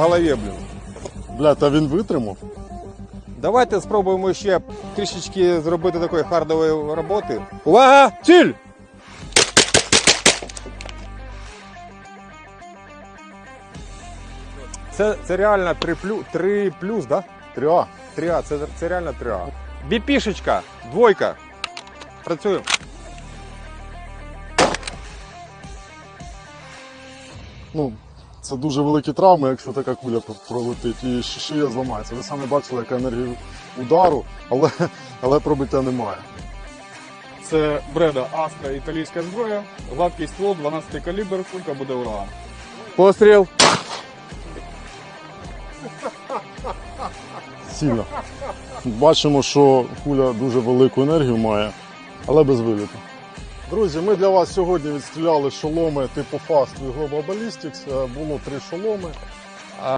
голові, блін. Бля, та він витримав. Давайте спробуємо ще трішечки зробити такої хардової роботи. Увага! Ціль! Це, це реально 3 плюс, 3 плюс, да? Тря. 3А, це, це реально 3А. Біпішечка, двойка. Працюємо. Ну, це дуже великі травми, якщо така куля пролетить і шия зламається. Ви самі бачили, яка енергія удару, але, але пробиття немає. Це бреда Астра італійська зброя, гладкий ствол, 12 калібр, кулька буде ураган. Постріл. Сильно. Бачимо, що куля дуже велику енергію має, але без виліту. Друзі, ми для вас сьогодні відстріляли шоломи типу Fast від Global Ballistics. Е, Було три шоломи.